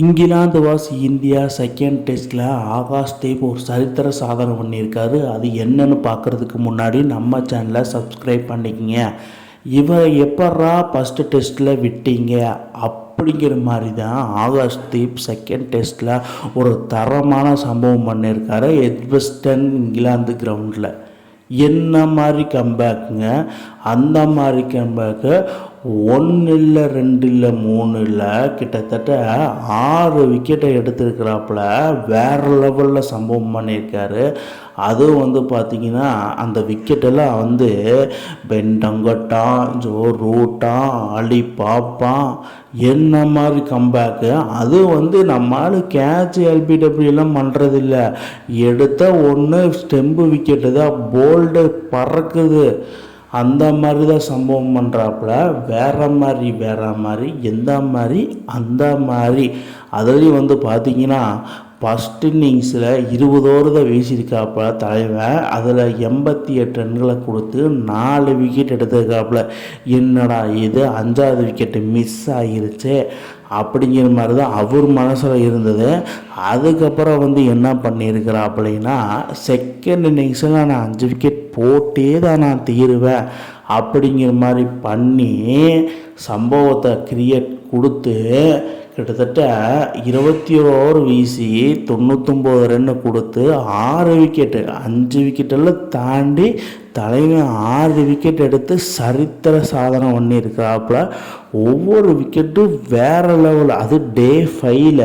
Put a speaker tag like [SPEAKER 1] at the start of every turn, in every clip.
[SPEAKER 1] England was India second டெஸ்ட்டில் ஆகாஷ் தேவ் ஒரு சரித்திர சாதனை பண்ணியிருக்காரு. அது என்னன்னு பார்க்குறதுக்கு முன்னாடி நம்ம சேனலை சப்ஸ்கிரைப் பண்ணிக்கங்க. இவர் எப்பட்றா ஃபஸ்ட்டு டெஸ்ட்டில் விட்டீங்க? அப்படிங்கிற மாதிரி தான் ஆகாஷ் தீப் செகண்ட் டெஸ்ட்டில் ஒரு தரமான சம்பவம் பண்ணியிருக்காரு. எட்வெஸ்டன் இங்கிலாந்து கிரவுண்டில் என்ன மாதிரி கம்பேக்குங்க அந்த மாதிரி கம்பேக்கு ஒன்று இல்லை ரெண்டு இல்லை மூணு இல்லை கிட்டத்தட்ட ஆறு விக்கெட்டை எடுத்திருக்கிறாப்புல. வேறு லெவலில் சம்பவம் பண்ணியிருக்காரு. அதுவும் வந்து பார்த்திங்கன்னா அந்த விக்கெட்டெல்லாம் வந்து பெண்டங்கட்டான் ஜோ ரூட்டான் அலி பாப்பான் என்ன மாதிரி கம்பேக்கு அது வந்து நம்மளால் கேட்ச் எல்பிடபிள்யூலாம் பண்ணுறதில்ல எடுத்த ஒன்று ஸ்டெம்பு விக்கெட்டு தான் போல்டு பறக்குது. அந்த மாதிரி தான் சம்பவம் பண்ணுறாப்புல வேற மாதிரி வேற மாதிரி எந்த மாதிரி அந்த மாதிரி. அதுலேயும் வந்து பார்த்தீங்கன்னா ஃபஸ்ட் இன்னிங்ஸில் இருபது ஓவர் தான் வீசியிருக்காப்புல தலைவன். அதில் எண்பத்தி எட்டு ரன்களை கொடுத்து நாலு விக்கெட் எடுத்திருக்காப்புல. என்னடா இது? அஞ்சாவது விக்கெட்டு மிஸ் ஆகிருச்சு அப்படிங்கிற மாதிரி தான் அவர் மனசில் இருந்தது. அதுக்கப்புறம் வந்து என்ன பண்ணியிருக்கிறாப்புலைன்னா செகண்ட் இன்னிங்ஸில் நான் அஞ்சு விக்கெட் போட்டே தான் நான் தீருவேன். அப்படிங்கிற மாதிரி பண்ணி சம்பவத்தை கிரியேட் கொடுத்து கிட்டத்தட்ட இருபத்தி ஓவர் வீசி தொண்ணூத்தொம்பது ரன்னு கொடுத்து ஆறு விக்கெட்டு அஞ்சு விக்கெட்டெல்லாம் தாண்டி தலைவன் ஆறு விக்கெட் எடுத்து சரித்திர சாதனை பண்ணியிருக்காப்புல ஒவ்வொரு விக்கெட்டும் வேறு லெவல் அது டே ஃபைவ்ல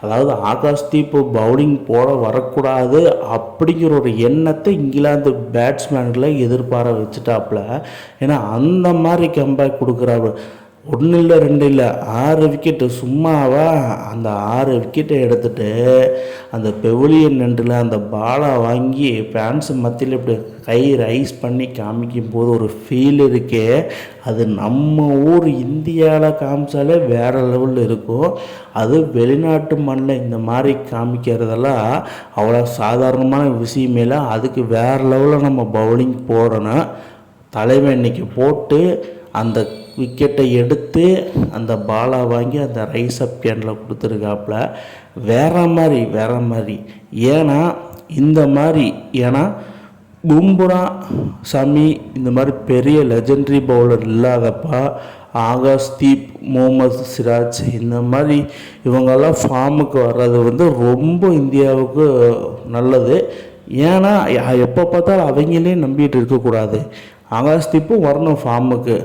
[SPEAKER 1] அதாவது ஆகாஷ் தீப்பு பவுலிங் போட வரக்கூடாது அப்படிங்கிற ஒரு எண்ணத்தை இங்கிலாந்து பேட்ஸ்மேன்களை எதிர்பார வச்சுட்டாப்புல. ஏன்னா அந்த மாதிரி கம்பேக் கொடுக்குறாரு ஒன்று இல்லை ரெண்டு இல்லை ஆறு விக்கெட்டு சும்மாவா? அந்த ஆறு விக்கெட்டை எடுத்துட்டு அந்த பெவிலியன் நண்டில் அந்த பாலை வாங்கி ஃபேன்ஸ் மத்தியில் இப்படி கை ரைஸ் பண்ணி காமிக்கும் போது ஒரு ஃபீல் இருக்கே. அது நம்ம ஊர் இந்தியாவில் காமிச்சாலே வேறு லெவலில் இருக்கும். அது வெளிநாட்டு மண்ணில் இந்த மாதிரி காமிக்கிறதெல்லாம் அவ்வளோ சாதாரணமான விஷயமே இல்லை. அதுக்கு வேறு லெவலில் நம்ம பவுலிங் போடணும். தலைவன் இன்னைக்கு போட்டு அந்த விக்கெட்டை எடுத்து அந்த பாலை வாங்கி அந்த ரைஸ் அப் கேனில் கொடுத்துருக்காப்புல. வேற மாதிரி வேற மாதிரி. ஏன்னா இந்த மாதிரி ஏன்னா பும்புரா சமி இந்த மாதிரி பெரிய லெஜண்டரி பவுலர் இல்லாதப்பா ஆகாஷ் தீப் முகமது சிராஜ் இந்த மாதிரி இவங்கெல்லாம் ஃபார்முக்கு வர்றது வந்து ரொம்ப இந்தியாவுக்கு நல்லது. ஏன்னா எப்போ பார்த்தாலும் அவங்களே நம்பிட்டு இருக்கக்கூடாது. ஆகாஷ் தீப்பும் வரணும் ஃபார்முக்கு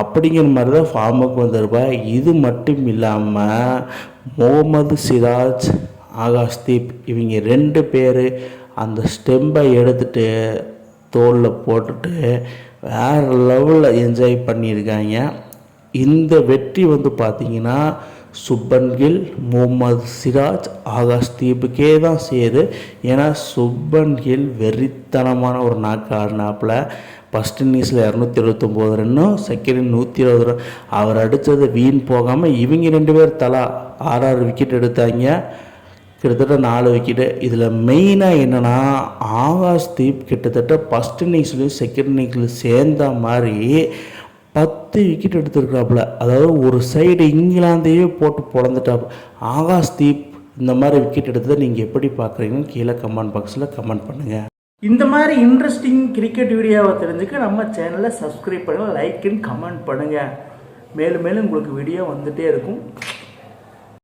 [SPEAKER 1] அப்படிங்கிற மாதிரி தான் ஃபார்முக்கு வந்திருப்பா. இது மட்டும் இல்லாமல் முகமது சிராஜ் ஆகாஷ் தீப் இவங்க ரெண்டு பேர் அந்த ஸ்டெம்பை எடுத்துட்டு தோலில் போட்டுட்டு வேறு லெவலில் என்ஜாய் பண்ணியிருக்காங்க. இந்த வெற்றி வந்து பார்த்திங்கன்னா சுப்பன் கில் முகமது சிராஜ் ஆகாஷ் தீபுக்கே தான் சேரு ஏன்னா சுப்பன் கில் வெறித்தனமான ஒரு நாக்கு ஆடினாப்பில். ஃபஸ்ட் இன்னிங்ஸில் இரநூத்தி எழுபத்தொம்போது ரன்னும் செகண்ட் நூற்றி இருபது ரன் அவர் அடித்தது வீண் போகாமல் இவங்க ரெண்டு பேர் தலா ஆறு ஆறு விக்கெட் எடுத்தாங்க. கிட்டத்தட்ட நாலு விக்கெட்டு இதில் மெயினாக என்னென்னா ஆகாஷ் தீப் கிட்டத்தட்ட ஃபஸ்ட் இன்னிங்ஸ்லேயும் செகண்ட் இன்னிங்ஸ்லையும் சேர்ந்த மாதிரி பத்து விக்கெட் எடுத்திருக்கிறாப்புல. அதாவது ஒரு சைடு இங்கிலாந்தையே போட்டு பிறந்துட்டாப்பு ஆகாஷ் தீப் இந்த மாதிரி விக்கெட் எடுத்ததை நீங்கள் எப்படி பார்க்குறீங்கன்னு கீழே கமெண்ட் பாக்ஸில் கமெண்ட் பண்ணுங்கள்
[SPEAKER 2] இந்த மாதிரி இன்ட்ரெஸ்டிங் கிரிக்கெட் வீடியோவை தெரிஞ்சுக்க நம்ம சேனலை சப்ஸ்கிரைப் பண்ணுங்கள் லைக் அண்ட் கமெண்ட் பண்ணுங்கள் மேலும் மேலும் உங்களுக்கு வீடியோ வந்துகிட்டே இருக்கும்.